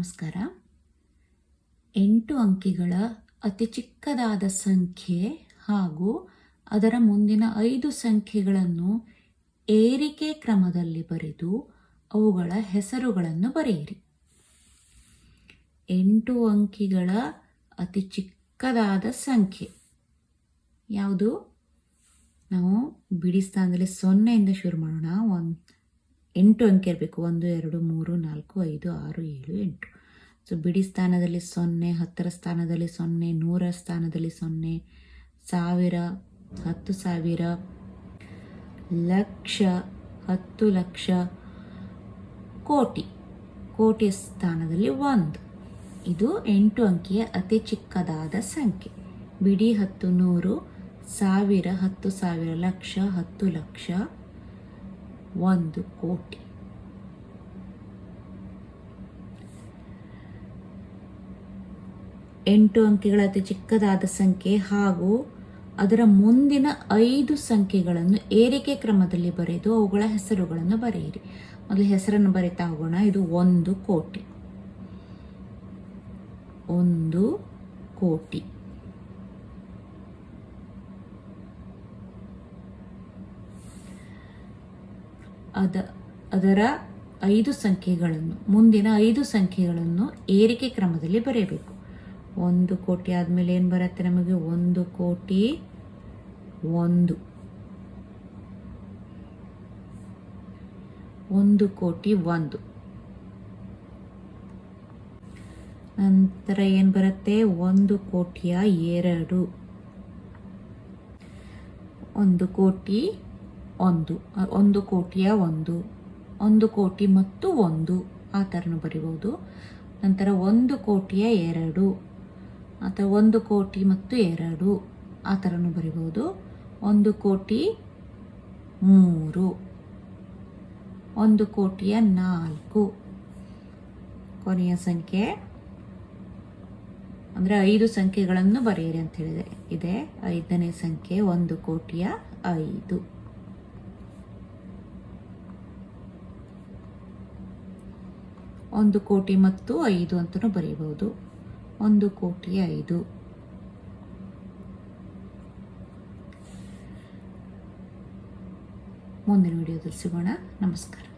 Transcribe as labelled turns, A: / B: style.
A: ನಮಸ್ಕಾರ. ಎಂಟು ಅಂಕಿಗಳ ಅತಿ ಚಿಕ್ಕದಾದ ಸಂಖ್ಯೆ ಹಾಗೂ ಅದರ ಮುಂದಿನ ಐದು ಸಂಖ್ಯೆಗಳನ್ನು ಏರಿಕೆ ಕ್ರಮದಲ್ಲಿ ಬರೆದು ಅವುಗಳ ಹೆಸರುಗಳನ್ನು ಬರೆಯಿರಿ. ಎಂಟು ಅಂಕಿಗಳ ಅತಿ ಚಿಕ್ಕದಾದ ಸಂಖ್ಯೆ. ಯಾವುದು? ನಾವು ಬಿಡಿ ಸ್ಥಾನದಲ್ಲಿ ಸೊನ್ನೆಯಿಂದ ಶುರು ಮಾಡೋಣ. ಒಂದು ಎಂಟು ಅಂಕೆ ಇರಬೇಕು. ಒಂದು, ಎರಡು, ಮೂರು, ನಾಲ್ಕು, ಐದು, ಆರು, ಏಳು, ಎಂಟು. ಸೊ ಬಿಡಿ ಸ್ಥಾನದಲ್ಲಿ ಸೊನ್ನೆ, ಹತ್ತರ ಸ್ಥಾನದಲ್ಲಿ ಸೊನ್ನೆ, ನೂರ ಸ್ಥಾನದಲ್ಲಿ ಸೊನ್ನೆ, ಸಾವಿರ, ಹತ್ತು ಸಾವಿರ, ಲಕ್ಷ, ಹತ್ತು ಲಕ್ಷ, ಕೋಟಿ. ಕೋಟಿ ಸ್ಥಾನದಲ್ಲಿ ಒಂದು. ಇದು ಎಂಟು ಅಂಕಿಯ ಅತಿ ಚಿಕ್ಕದಾದ ಸಂಖ್ಯೆ. ಬಿಡಿ ಹತ್ತು, ನೂರು, ಸಾವಿರ, ಹತ್ತು ಸಾವಿರ, ಲಕ್ಷ, ಹತ್ತು ಲಕ್ಷ ಒಂದು ಕೋಟಿ. ಎಂಟು ಅಂಕೆಗಳ ಅತಿ ಚಿಕ್ಕದಾದ ಸಂಖ್ಯೆ ಹಾಗೂ ಅದರ ಮುಂದಿನ ಐದು ಸಂಖ್ಯೆಗಳನ್ನು ಏರಿಕೆ ಕ್ರಮದಲ್ಲಿ ಬರೆದು ಅವುಗಳ ಹೆಸರುಗಳನ್ನು ಬರೆಯಿರಿ. ಮೊದಲು ಹೆಸರನ್ನು ಬರೀತಾ ಹೋಗೋಣ. ಇದು ಒಂದು ಕೋಟಿ. ಒಂದು ಕೋಟಿ. ಅದ, ಅದರ ಐದು ಸಂಖ್ಯೆಗಳನ್ನು, ಮುಂದಿನ ಐದು ಸಂಖ್ಯೆಗಳನ್ನು ಏರಿಕೆ ಕ್ರಮದಲ್ಲಿ ಬರೆಯಬೇಕು. ಒಂದು ಕೋಟಿ ಆದಮೇಲೆ ಏನು ಬರುತ್ತೆ ನಮಗೆ? ಒಂದು ಕೋಟಿ ಒಂದು. ಒಂದು ಕೋಟಿ ಒಂದು. ನಂತರ ಏನು ಬರುತ್ತೆ? ಒಂದು ಕೋಟಿಯ ಎರಡು. ಒಂದು ಕೋಟಿ ಒಂದು ಒಂದು ಕೋಟಿಯ ಒಂದು ಒಂದು ಕೋಟಿ ಮತ್ತು ಒಂದು, ಆ ಥರನೂ ಬರಿಬೋದು. ನಂತರ ಒಂದು ಕೋಟಿಯ ಎರಡು ಅಥವಾ ಒಂದು ಕೋಟಿ ಮತ್ತು ಎರಡು, ಆ ಥರನೂ ಬರಿಬೋದು. ಒಂದು ಕೋಟಿ ಮೂರು, ಒಂದು ಕೋಟಿಯ ನಾಲ್ಕು, ಕೊನೆಯ ಸಂಖ್ಯೆ. ಅಂದರೆ ಐದು ಸಂಖ್ಯೆಗಳನ್ನು ಬರೆಯಿರಿ ಅಂತ ಹೇಳಿದೆ. ಇದೆ. ಐದನೇ ಸಂಖ್ಯೆ ಒಂದು ಕೋಟಿಯ ಐದು. ಒಂದು ಕೋಟಿ ಮತ್ತು ಐದು ಅಂತಲೂ ಬರೆಯಬಹುದು ಒಂದು ಕೋಟಿ ಐದು. ಮುಂದಿನ ವಿಡಿಯೋದಲ್ಲಿ ಸಿಗೋಣ. ನಮಸ್ಕಾರ.